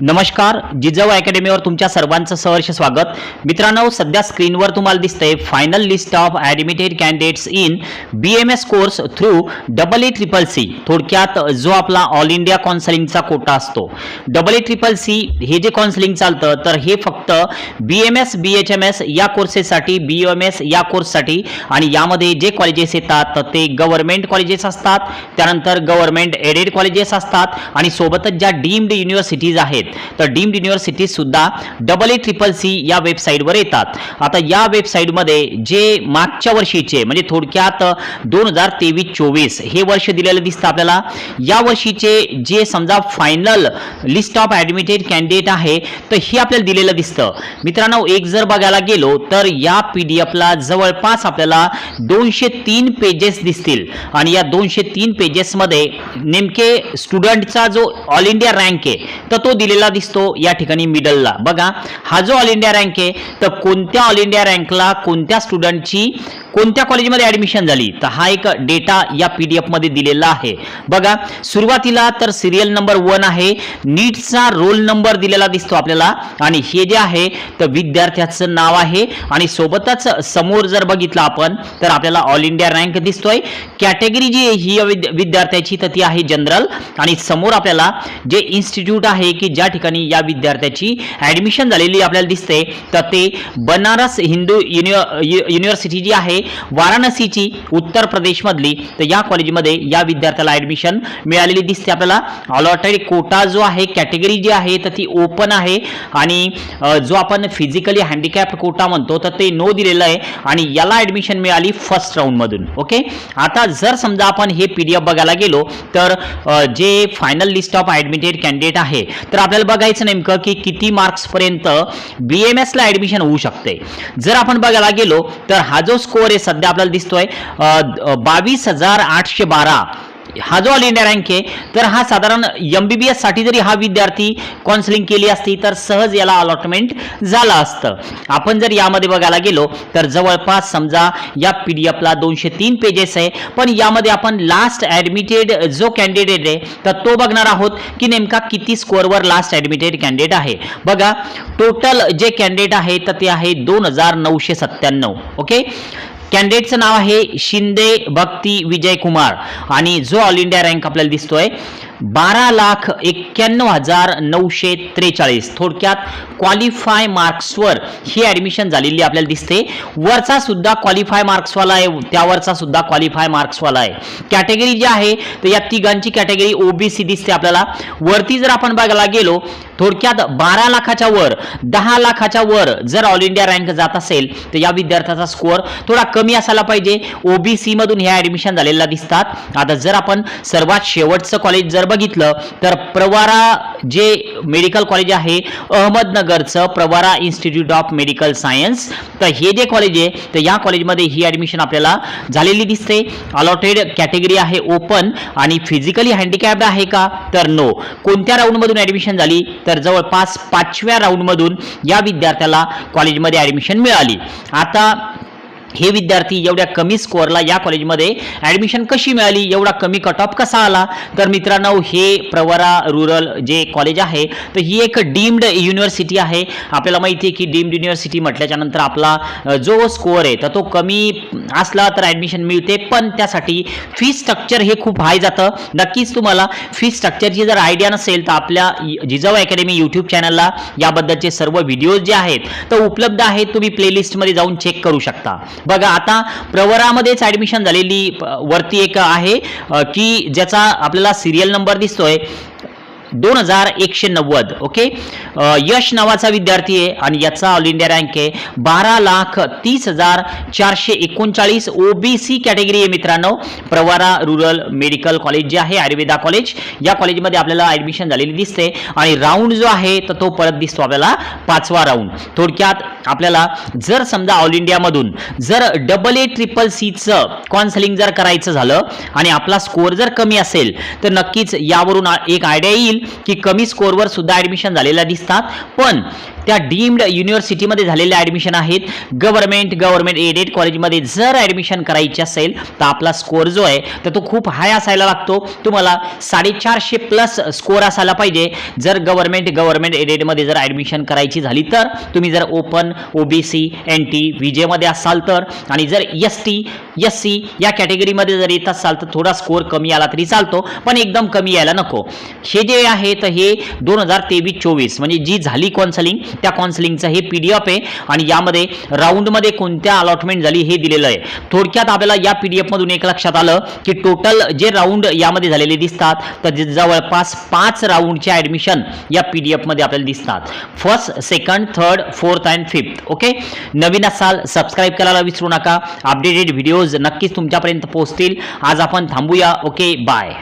नमस्कार जिजाऊ अकॅडमीवर तुमच्या सर्वांचं सहर्ष स्वागत. मित्रांनो सध्या स्क्रीनवर तुम्हाला दिसतंय final list of admitted candidates in B M S course through double A triple C थोडक्यात जो आपला ऑल इंडिया काउन्सलिंगचा कोटा असतो. डबल ए ट्रिपल सी हे जे काउन्सलिंग चालतं तर हे फक्त B M S B H M S या कोर्सेससाठी बी एम एस या कोर्ससाठी आणि यामध्ये जे कॉलेजेस येतात तर ते गव्हर्नमेंट कॉलेजेस असतात त्यानंतर गव्हर्नमेंट एडेड कॉलेजेस असतात आणि सोबतच ज्या डीम्ड युनिव्हर्सिटीज आहेत तर डीम्ड युनिव्हर्सिटी सुद्धा डबल ए ट्रिपल सी या वेबसाईटवर येतात. आता या वेबसाईटमध्ये जे मागच्या वर्षीचे म्हणजे थोडक्यात दोन हजार तेवीस चोवीस हे वर्ष दिलेलं दिसतं आपल्याला. या वर्षीचे जे समजा final list of admitted candidate आहे तर हे आपल्याला दिलेलं दिसतं. मित्रांनो एक जर बघायला गेलो तर या पी डी एफला जवळपास आपल्याला दोनशे तीन पेजेस दिसतील. आणि या दोनशे तीन पेजेसमध्ये नेमके स्टुडंटचा जो ऑल इंडिया रँक आहे तर तो दिलेला दिसतो या ठिकाणी मिडलला बघा हा जो ऑल इंडिया रँक आहे तर कोणत्या ऑल इंडिया रँकला कोणत्या स्टुडंटची कोणत्या कॉलेजमध्ये ऍडमिशन झाली? तर हा एक डेटा या पी डी एफमध्ये दिलेला आहे. बघा सुरुवातीला तर सिरियल नंबर वन आहे. नीटचा रोल नंबर दिलेला दिसतो आपल्याला. आणि हे जे आहे तर विद्यार्थ्याचं नाव आहे. आणि सोबतच समोर जर बघितलं आपण तर आपल्याला ऑल इंडिया रँक दिसतोय. कॅटेगरी जी ही विद्या- विद्यार्थ्याची तर ती आहे जनरल आणि समोर आपल्याला जे इन्स्टिट्यूट आहे की ज्या ठिकाणी या विद्यार्थ्याची ॲडमिशन झालेली आपल्याला दिसते तर ते बनारस हिंदू यु- युनिव्हर्सिटी जी आहे वाराणसीची उत्तर प्रदेशमधली तर या कॉलेजमध्ये या विद्यार्थ्याला ॲडमिशन मिळालेली दिसते. आपल्याला अलॉटेड कोटा जो आहे कॅटेगरी जी आहे तर ती ओपन आहे. आणि जो आपण फिजिकली हँडिकॅप कोटा म्हणतो तर ते नो दिलेलं आहे. आणि याला ॲडमिशन मिळाली फर्स्ट राऊंडमधून ओके आता जर समजा आपण हे पी डी एफ बघायला गेलो तर जे final list of admitted candidate आहे तर आपल्याला बघायचं नेमकं की किती मार्क्सपर्यंत बी एम एसला ॲडमिशन होऊ शकते. जर आपण बघायला गेलो तर हा जो स्कोअर मध्ये सध्या आपल्याला दिसतोय बावीस हजार आठशे बारा. हा जो ऑल इंडिया रँक आहे तर हा साधारण एम बी बी एससाठी जरी हा विद्यार्थी काउन्सिलिंग केली असती तर सहज याला अलॉटमेंट झालं असतं. आपण जर यामध्ये बघायला गेलो तर जवळपास समजा या पी डी एफला दोनशे तीन पेजेस आहे पण यामध्ये आपण लास्ट ॲडमिटेड जो कॅन्डिडेट आहे तर तो बघणार आहोत की नेमका किती स्कोअरवर लास्ट ॲडमिटेड कॅन्डिडेट आहे. बघा टोटल जे कॅन्डिडेट आहे तर ते आहे दोन हजार नऊशे सत्त्याण्णव. ओके कॅन्डिडेटचं नाव आहे शिंदे भक्ती विजय कुमार आणि जो ऑल इंडिया रँक आपल्याला दिसतोय बारा लाख एक्क्याण्णव हजार नऊशे त्रेचाळीस. थोडक्यात क्वालिफाय मार्क्सवर ही ॲडमिशन झालेली आपल्याला दिसते. वरचा सुद्धा क्वालिफाय मार्क्सवाला आहे त्यावरचा सुद्धा क्वालिफाय मार्क्सवाला आहे. कॅटेगरी जी आहे तर या तिघांची कॅटेगरी ओबीसी दिसते आपल्याला. वरती जर आपण बघायला गेलो थोडक्यात बारा लाखाच्या वर दहा लाखाच्या वर जर ऑल इंडिया रँक जात असेल तर या विद्यार्थ्याचा स्कोअर थोडा कमी असायला पाहिजे. ओबीसी मधून ह्या ऍडमिशन झालेल्या दिसतात. आता जर आपण सर्वात शेवटचं कॉलेज जर बघितलं तर प्रवारा जे मेडिकल कॉलेज आहे अहमदनगरचं Pravara institute of medical science तर हे जे कॉलेज आहे तर या कॉलेजमध्ये ही ॲडमिशन आपल्याला झालेली दिसते. अलॉटेड कॅटेगरी आहे ओपन आणि फिजिकली हँडिकॅप्ड आहे का? तर नो कोणत्या राऊंडमधून ॲडमिशन झाली? तर जवळपास पाचव्या राऊंडमधून या विद्यार्थ्याला कॉलेजमध्ये ॲडमिशन मिळाली. आता हे विद्यार्थी एवढ्या कमी स्कोअरला या कॉलेजमध्ये ॲडमिशन कशी मिळाली? एवढा कमी कट ऑफ कसा आला? तर मित्रांनो हे प्रवरा रुरल जे कॉलेज आहे तर ही एक डीम्ड युनिव्हर्सिटी आहे. आपल्याला माहिती आहे की डीम्ड युनिव्हर्सिटी म्हटल्याच्या नंतर आपला जो स्कोअर आहे तर तो कमी असला तर ॲडमिशन मिळते. पण त्यासाठी फी स्ट्रक्चर हे खूप हाय जातं. नक्कीच तुम्हाला फी स्ट्रक्चरची जर आयडिया नसेल तर आपल्या जिजाऊ अकॅडमी यूट्यूब चॅनलला याबद्दलचे सर्व व्हिडिओज जे आहेत तर उपलब्ध आहेत. तुम्ही प्लेलिस्टमध्ये जाऊन चेक करू शकता. बघा आता प्रवरामध्येच ॲडमिशन झालेली वरती एक आहे की ज्याचा आपल्याला सिरियल नंबर दिसतोय दोन हजार एकशे नव्वद ओके? यश नावाचा विद्यार्थी आहे आणि याचा ऑल इंडिया रँक आहे. बारा लाख तीस हजार चारशे एकोणचाळीस ओबीसी कॅटेगरी आहे मित्रांनो. प्रवारा रुरल मेडिकल कॉलेज जे आहे आयुर्वेदा कॉलेज या कॉलेजमध्ये आपल्याला ऍडमिशन झालेली दिसते आणि राऊंड जो आहे तर तो परत दिसतो आपल्याला पाचवा राऊंड थोडक्यात आपल्याला जर समजा ऑल इंडियामधून जर डबल ए ट्रिपल सीचं कॉन्सलिंग जर करायचं झालं आणि आपला स्कोअर जर कमी असेल तर नक्कीच यावरून एक आयडिया येईल की कमी स्कोअरवर सुद्धा ॲडमिशन झालेल्या दिसतात. पण त्या डीम्ड युनिव्हर्सिटीमध्ये झालेल्या ॲडमिशन आहेत. गव्हर्नमेंट गव्हर्नमेंट एडेड कॉलेजमध्ये जर ॲडमिशन करायची असेल तर आपला स्कोअर जो आहे तर तो खूप हाय असायला लागतो. तुम्हाला साडेचारशे प्लस स्कोअर असायला पाहिजे. जर गव्हर्नमेंट गव्हर्नमेंट एडेडमध्ये जर ॲडमिशन करायची झाली तर तुम्ही जर ओपन ओबीसी एन टी विजेमध्ये असाल तर आणि जर एस टी एस सी या कॅटेगरीमध्ये जर येत असाल तर थोडा स्कोअर कमी आला तरी चालतो पण एकदम कमी यायला नको. हे जे आहे तर हे दोन हजार तेवीस चोवीस म्हणजे जी झाली काउन्सलिंग त्या काउन्सलिंगचं हे पी डी एफ आहे आणि यामध्ये राऊंडमध्ये कोणत्या अलॉटमेंट झाली हे दिलेलं आहे. थोडक्यात आपल्याला या पी डी एफमधून एक लक्षात आलं की टोटल जे राऊंड यामध्ये झालेले दिसतात तर जवळपास पाच राऊंडचे ॲडमिशन या पी डी एफमध्ये आपल्याला दिसतात. First second third fourth and fifth okay नवीन असाल सबस्क्राईब करायला विसरू नका. अपडेटेड व्हिडिओज नक्कीच तुमच्यापर्यंत पोहोचतील. आज आपण थांबूया ओके बाय